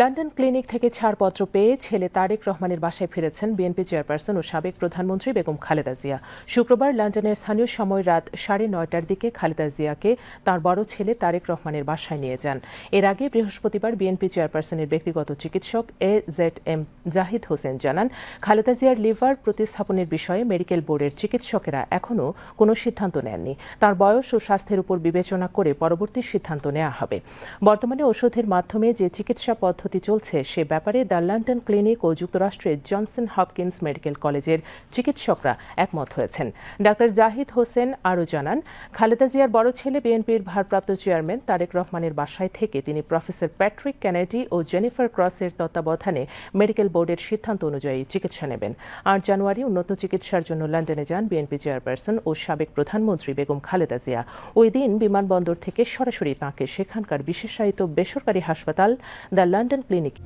London clinic থেকে ছাড়পত্র পেয়ে ছেলে তারেক রহমানের বাসায় ফিরেছেন বিএনপি চেয়ারপারসন ও সাবেক প্রধানমন্ত্রী বেগম খালেদা জিয়া। শুক্রবার লন্ডনের স্থানীয় সময় রাত সাড়ে নয়টার দিকে খালেদা জিয়াকে তার বড় ছেলে তারেক রহমানের বাসায় নিয়ে যান। এর আগে বৃহস্পতিবার বিএনপি চেয়ারপারসনের ব্যক্তিগত চিকিৎসক A Z M Zahid Hossain জানান, খালেদা জিয়ার লিভার প্রতিস্থাপনের বিষয়ে মেডিকেল বোর্ডের চিকিৎসকেরা এখনও কোনো সিদ্ধান্ত নেননি। তার বয়স ও স্বাস্থ্যের উপর বিবেচনা করে পরবর্তী সিদ্ধান্ত নেওয়া হবে। বর্তমানে ওষুধের মাধ্যমে যে চিকিৎসা পদ্ধতি চলছে, সে ব্যাপারে দ্য লন্ডন ক্লিনিক ও যুক্তরাষ্ট্রের জনসন হপকিন্স মেডিকেল কলেজের চিকিৎসকরা একমত হয়েছেন। ডাক্তার জাহিদ হোসেন আরও জানান, খালেদা জিয়ার বড় ছেলে বিএনপির ভারপ্রাপ্ত চেয়ারম্যান তারেক রহমানের বাসায় থেকে তিনি প্রফেসর প্যাট্রিক ক্যানেডি ও জেনিফার ক্রসের তত্ত্বাবধানে মেডিকেল বোর্ডের সিদ্ধান্ত অনুযায়ী চিকিৎসা নেবেন। আট জানুয়ারি উন্নত চিকিৎসার জন্য লন্ডনে যান বিএনপি চেয়ারপারসন ও সাবেক প্রধানমন্ত্রী বেগম খালেদা জিয়া। ওই দিন বিমানবন্দর থেকে সরাসরি তাঁকে সেখানকার বিশেষায়িত বেসরকারি হাসপাতাল দ্য লন্ডন ক্লিনিক